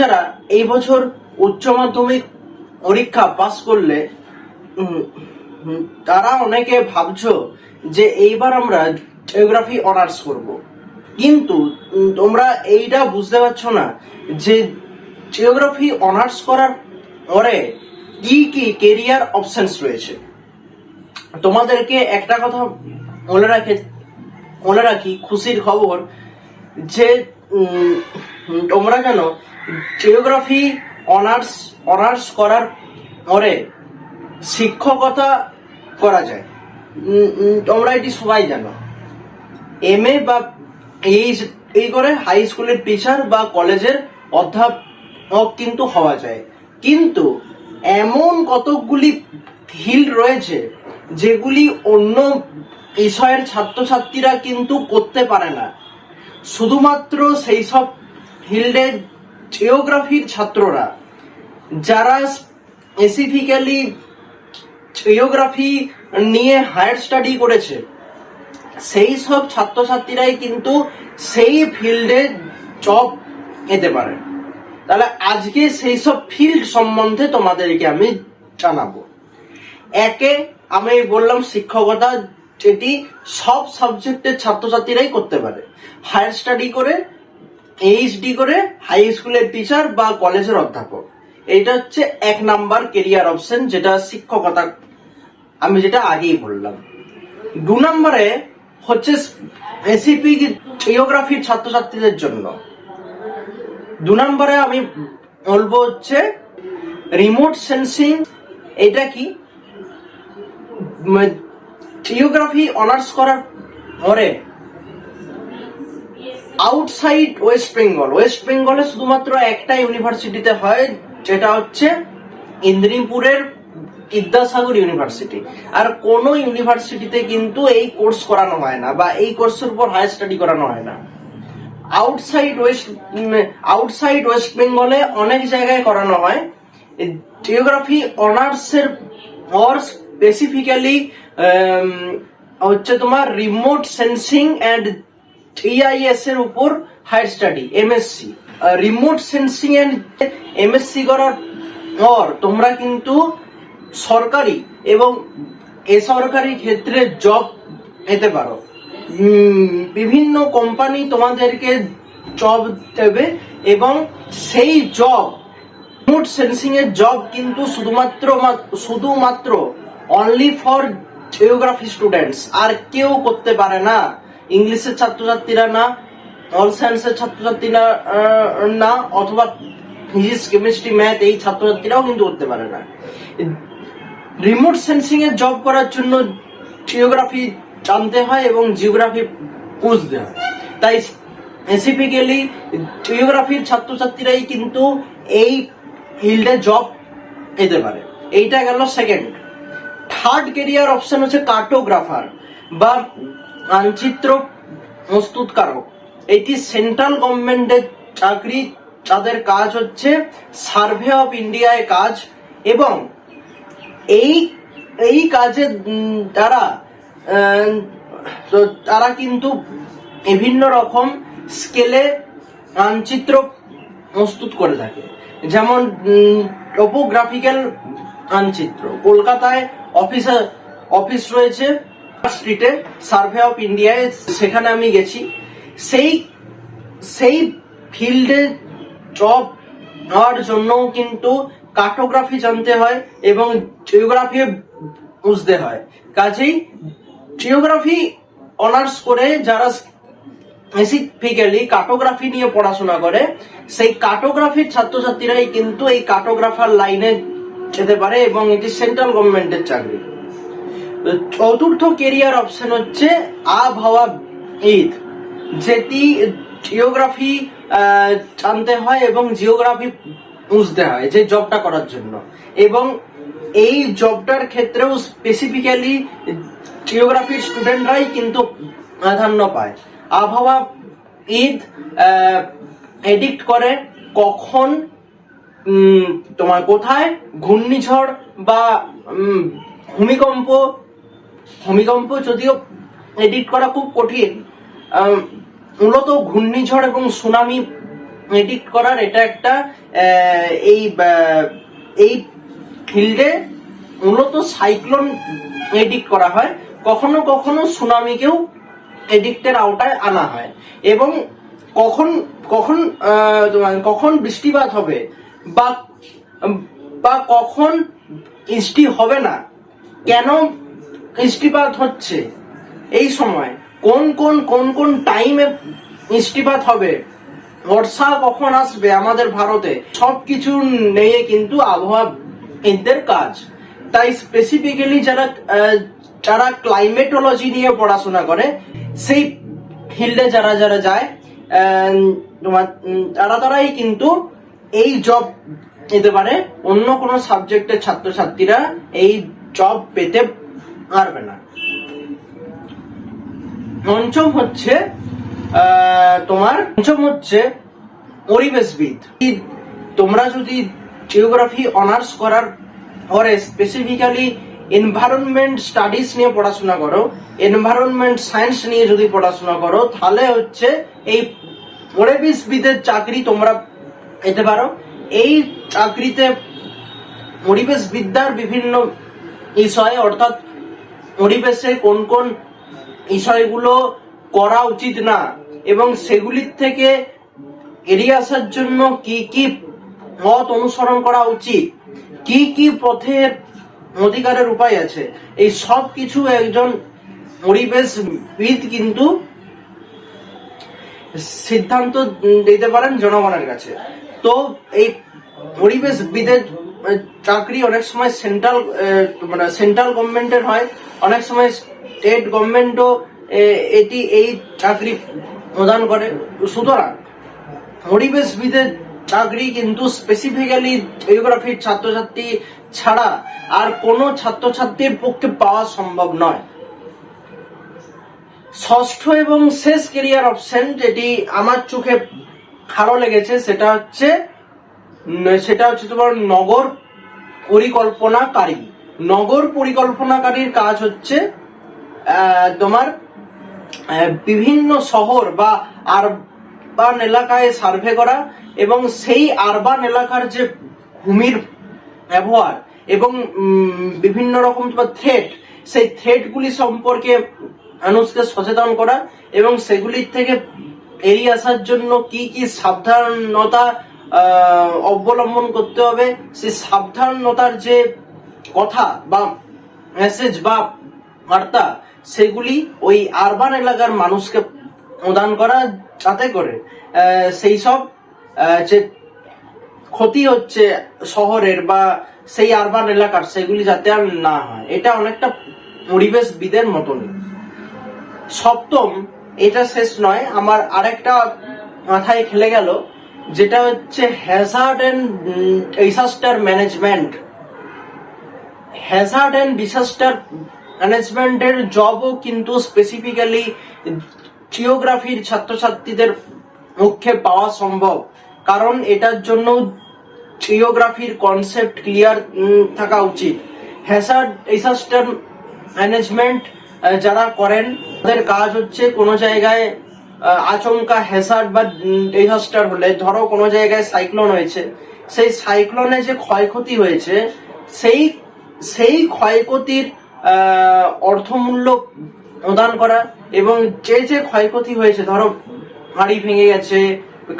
যারা এই বছর উচ্চ মাধ্যমিক পরীক্ষা পাস করলে তারা অনেকে ভাবছ যে এইবার আমরা জিওগ্রাফি অনার্স করব। কিন্তু তোমরা এইটা বুঝতে পারছ না যে জিওগ্রাফি অনার্স করার পরে কি কি কেরিয়ার অপশনস রয়েছে। তোমাদেরকে একটা কথা বলে রাখে বলে রাখি, খুশির খবর যে তোমরা জানো জিওগ্রাফি অনার্স অনার্স করার পরে শিক্ষকতা করা যায়। তোমরা এটি সবাই জানো। এম এ বা এই এই করে হাই স্কুলের টিচার বা কলেজের অধ্যাপক কিন্তু হওয়া যায়। কিন্তু এমন কতকগুলি ফিল্ড রয়েছে, যেগুলি অন্য বিষয়ের ছাত্রছাত্রীরা কিন্তু করতে পারে না। শুধুমাত্র সেই সব ফিল্ডের জিওগ্রাফির ছাত্ররা, যারা স্পেসিফিক্যালি জিওগ্রাফি নিয়ে হায়ার স্টাডি করেছে সেই সব ছাত্রছাত্রীরাই কিন্তু সেই ফিল্ডে জব পেতে পারে। তাহলে আজকে সেই সব ফিল্ড সম্বন্ধে তোমাদেরকে আমি জানাব। একে আমি বললাম শিক্ষকতা যেটি সব সাবজেক্টের ছাত্রছাত্রীরাই করতে পারে। হায়ার স্টাডি করে এইচডি করে হাই স্কুলের টিচার বা কলেজের অধ্যাপক। এটা হচ্ছে এক নাম্বার কেরিয়ার অপশন যেটা শিক্ষকতা, আমি যেটা আগেই বললাম। দু নম্বরে হচ্ছে স্পেসিফিক জিওগ্রাফির ছাত্রছাত্রীদের জন্য। দু নম্বরে আমি বলব হচ্ছে রিমোট সেন্সিং এটা কি? জিওগ্রাফি অনার্স করার পরে আউটসাইড ওয়েস্ট বেঙ্গল। ওয়েস্ট বেঙ্গলে শুধুমাত্র একটা ইউনিভার্সিটিতে হয়, যেটা হচ্ছে ইন্দ্রিপুরের বিদ্যাসাগর ইউনিভার্সিটি। আর কোন ইউনিভার্সিটিতে কিন্তু এই কোর্স করানো হয় না বা এই কোর্সের উপর হায়ার স্টাডি করানো হয় না। আউটসাইড ওয়েস্ট আউটসাইড ওয়েস্ট বেঙ্গলে অনেক জায়গায় করানো হয়। জিওগ্রাফি অনার্সের অর স্পেসিফিক্যালি হচ্ছে তোমার রিমোট সেন্সিং অ্যান্ড টিআইএস এর উপর higher study MSc remote sensing and MSc করার পর তোমরা কিন্তু সরকারি এবং বেসরকারি ক্ষেত্রে জব পেতে পারো। বিভিন্ন কোম্পানি তোমাদেরকে জব দেবে এবং সেই জব রিমোট সেন্সিং এর জব কিন্তু শুধুমাত্র শুধুমাত্র অনলি ফর জিওগ্রাফি স্টুডেন্টস আর কেউ করতে পারে না। ইংলিশের ছাত্রছাত্রীরা না অল সায়েন্সের ছাত্রছাত্রীরা না, অথবা ফিজিক্স কেমিস্ট্রি ম্যাথ এই ছাত্রছাত্রীরাও কিন্তু করতে পারে না। রিমোট সেন্সিং এর জব করার জন্য জিওগ্রাফি জানতে হয় এবং জিওগ্রাফি বুঝতে হয়। তাই স্পেসিফিক্যালি জিওগ্রাফির ছাত্রছাত্রীরাই কিন্তু এই ফিল্ডে জব পেতে পারে। এইটা গেল সেকেন্ড থার্ড কেরিয়ার অপশন হচ্ছে কার্টোগ্রাফার বা মানচিত্র প্রস্তুতকারক। এটি সেন্ট্রাল গভর্নমেন্টের চাকরি তাদের কাজ হচ্ছে সার্ভে অফ ইন্ডিয়ায় কাজ এবং এই এই কাজে উম, তারা তো তারা কিন্তু বিভিন্ন রকম স্কেলে মানচিত্র প্রস্তুত করে থাকে। যেমন টোপোগ্রাফিক্যাল মানচিত্র। কলকাতায় অফিস অফিস রয়েছে স্ট্রিটে সার্ভে অফ ইন্ডিয়ায় সেখানে আমি গেছি। সেই সেই ফিল্ডে জব হওয়ার জন্য কিন্তু কার্টোগ্রাফি জানতে হয় এবং জিওগ্রাফি বুঝতে হয়। কাজেই জিওগ্রাফি অনার্স করে যারা স্পেসিফিক্যালি কার্টোগ্রাফি নিয়ে পড়াশোনা করে, সেই কার্টোগ্রাফির ছাত্রছাত্রীরাই কিন্তু এই কার্টোগ্রাফার লাইনে যেতে পারে এবং এটি সেন্ট্রাল গভর্নমেন্টের চাকরি। চতুর্থ কেরিয়ার অপশন হচ্ছে আবহাওয়া ঈদ যেটি জিওগ্রাফি জানতে হয় এবং জিওগ্রাফি বুঝতে হয় যে জবটা করার জন্য। এবং এই জবটার ক্ষেত্রেও স্পেসিফিক্যালি জিওগ্রাফির স্টুডেন্টরাই কিন্তু প্রাধান্য পায়। আবহাওয়া ঈদ এডিক্ট করে কখন তোমার কোথায়? ঘূর্ণিঝড় বা ভূমিকম্প? ভূমিকম্প যদিও এডিট করা খুব কঠিন মূলত ঘূর্ণিঝড় এবং সুনামি এডিট করার এটা একটা এই এই ফিল্ডে মূলত সাইক্লোন এডিট করা হয়। কখনো কখনো সুনামিকেও এডিক্টের আওতায় আনা হয় এবং কখন কখন কখন বৃষ্টিপাত হবে বা বা কখন বৃষ্টি হবে না? কেন বৃষ্টিপাত হচ্ছে? এই সময় কোন কোন কোন কোন টাইমে বৃষ্টিপাত হবে? বর্ষা কখন আসবে আমাদের ভারতে? সবকিছু নিয়ে কিন্তু আবহাওয়া এদের কাজ। তাই স্পেসিফিক্যালি যারা যারা ক্লাইমেটোলজি নিয়ে পড়াশোনা করে, সেই ফিল্ডে যারা যারা যায় তোমার তারা, তারাই কিন্তু এই জব নিতে পারে, অন্য কোনো সাবজেক্টের ছাত্রছাত্রীরা এই জব পেতে পারবে না। পঞ্চম হচ্ছে তোমার, পঞ্চম হচ্ছে পরিবেশবিদ। তোমরা যদি জিওগ্রাফি অনার্স করার পরে স্পেসিফিক্যালি এনভায়রনমেন্ট স্টাডিজ নিয়ে পড়াশোনা করো এনভায়রনমেন্ট সায়েন্স নিয়ে যদি পড়াশোনা করো, তাহলে হচ্ছে এই পরিবেশবিদের চাকরি তোমরা পেতে পারো। এই চাকরিতে পরিবেশ বিদ্যার বিভিন্ন বিষয়, অর্থাৎ পরিবেশে কোন কোন বিষয়গুলো করা উচিত না, এবং সেগুলির থেকে এড়িয়ে আসার জন্য কি কি পথ অনুসরণ করা উচিত, কি কি পথের অধিকারের উপায় আছে। এই সব কিছু একজন পরিবেশবিদ কিন্তু সিদ্ধান্ত দিতে পারেন জনগণের কাছে। তো এই পরিবেশবিদের আহ, চাকরি অনেক সময় সেন্ট্রাল মানে সেন্ট্রাল গভর্নমেন্টের হয় অনেক সময় স্টেট গভর্নমেন্টও এটি এই চাকরি প্রদান করে। সুতরাং পরিবেশবিদের চাকরি কিন্তু স্পেসিফিক্যালি জিওগ্রাফির ছাত্রছাত্রী ছাড়া আর কোনো ছাত্রছাত্রীর পক্ষে পাওয়া সম্ভব নয়। ষষ্ঠ এবং শেষ কেরিয়ার অপশন যেটি আমার চোখে ভালো লেগেছে, সেটা হচ্ছে সেটা হচ্ছে তোমার নগর পরিকল্পনাকারী। নগর পরিকল্পনাকারীর কাজ হচ্ছে তোমার বিভিন্ন শহর বা আরবান এলাকায় সার্ভে করা এবং সেই আরবান এলাকার যে ভূমির ব্যবহার এবং বিভিন্ন রকম থ্রেট সেই থ্রেটগুলি সম্পর্কে মানুষকে সচেতন করা এবং সেগুলির থেকে এড়িয়ে আসার জন্য কি কি সাবধানতা অবলম্বন করতে হবে সেই সাবধানতার যে কথা বা মেসেজ বা বার্তা, সেগুলি ওই আরবান এলাকার মানুষকে প্রদান করা যাতে করে সেই সব যে ক্ষতি হচ্ছে শহরের বা সেই আরবান এলাকার, সেগুলি যাতে আর না হয়। এটা অনেকটা পরিবেশবিদের মতন সপ্তম এটা শেষ নয়, আমার আরেকটা মাথায় খেলে গেল, যেটা হচ্ছে hazard and disaster management hazard and disaster ম্যানেজমেন্টের জবও কিন্তু স্পেসিফিক্যালি জিওগ্রাফির ছাত্রছাত্রীদের মুখে পাওয়া সম্ভব, কারণ এটার জন্য জিওগ্রাফির কনসেপ্ট ক্লিয়ার থাকা উচিত। হ্যাজার্ড ডিসাস্টার ম্যানেজমেন্ট যারা করেন, তাদের কাজ হচ্ছে কোনো জায়গায় আচমকা হ্যাসার্ড বা ডিজাস্টার হলে, ধরো কোনো জায়গায় সাইক্লোন হয়েছে, সেই সাইক্লোনে যে ক্ষয়ক্ষতি হয়েছে, সেই সেই ক্ষয়ক্ষতির অর্থমূল্য প্রদান করা এবং যে যে ক্ষয়ক্ষতি হয়েছে, ধরো হাঁড়ি ভেঙে গেছে,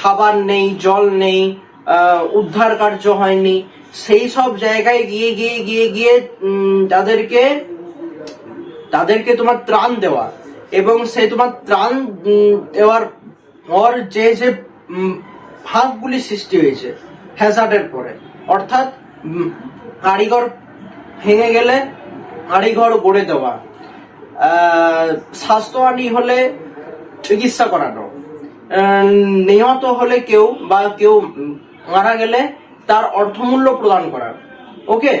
খাবার নেই, জল নেই উদ্ধার কার্য হয়নি, সেই সব জায়গায় গিয়ে গিয়ে গিয়ে গিয়ে তাদেরকে তাদেরকে তোমার ত্রাণ দেওয়া। এবং সে তোমার ত্রাণ দেওয়ার পর যে যে ভাগগুলি সৃষ্টি হয়েছে হ্যাজার্ডের পরে, অর্থাৎ কারিগর ভেঙে গেলে কারিঘর গড়ে দেওয়া। স্বাস্থ্যহানি হলে চিকিৎসা করানো। নিহত হলে কেউ বা কেউ মারা গেলে তার অর্থমূল্য প্রদান করা। ওকে?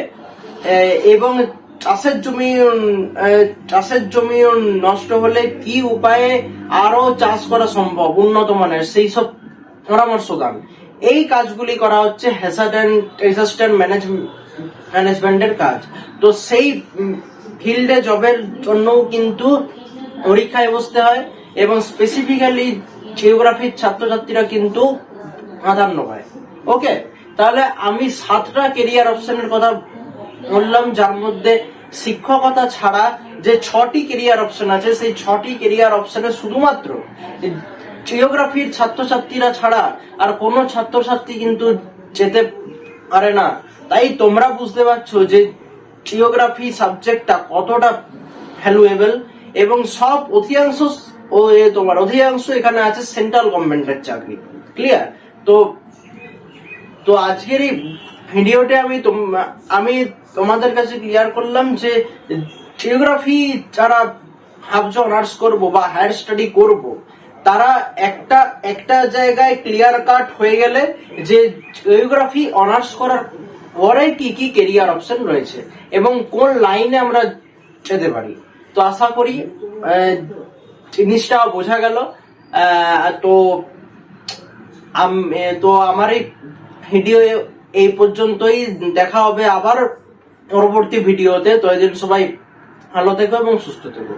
এবং চাষের জমি চাষের জমি নষ্ট হলে কি উপায়ে আরও চাষ করা সম্ভব? উন্নত মানের, সেই সব পরামর্শ দান এই কাজগুলি করা হচ্ছে ম্যানেজমেন্টের কাজ। তো সেই ফিল্ডে জবের জন্যও কিন্তু পরীক্ষায় বসতে হয় এবং স্পেসিফিক্যালি জিওগ্রাফির ছাত্রছাত্রীরা কিন্তু প্রাধান্য পায়। ওকে তাহলে আমি সাতটা কেরিয়ার অপশনের কথা বললাম, যার মধ্যে শিক্ষকতা ছাড়া যে ছটি কেরিয়ার অপশন আছে, সেই ছটি কেরিয়ার অপশনে শুধুমাত্র জিওগ্রাফির ছাত্রছাত্রীরা ছাড়া আর কোনো ছাত্রছাত্রী কিন্তু যেতে পারে না। তাই তোমরা বুঝতে পারছ যে জিওগ্রাফি সাবজেক্টটা কতটা ভ্যালুয়েবল এবং সব অধিকাংশ ও এ তোমার অধিকাংশ এখানে আছে সেন্ট্রাল গভর্নমেন্টের চাকরি। ক্লিয়ার তো তো আজকের এই ভিডিওতে আমি আমি তোমাদের কাছে ক্লিয়ার করলাম যে জিওগ্রাফি যারা ভাবছ অনার্স করব বা হায়ার স্টাডি করব। তারা একটা একটা জায়গায় ক্লিয়ার কাট হয়ে গেলে যে জিওগ্রাফি অনার্স করার পরে কি কি কেরিয়ার অপশন রয়েছে এবং কোন লাইনে আমরা যেতে পারি। তো আশা করি জিনিসটা বোঝা গেল। তো তো আমার এই ভিডিও এই পর্যন্তই দেখা হবে আবার পরবর্তী ভিডিওতে। তো এদিন সবাই ভালো থেকো এবং সুস্থ থেকো।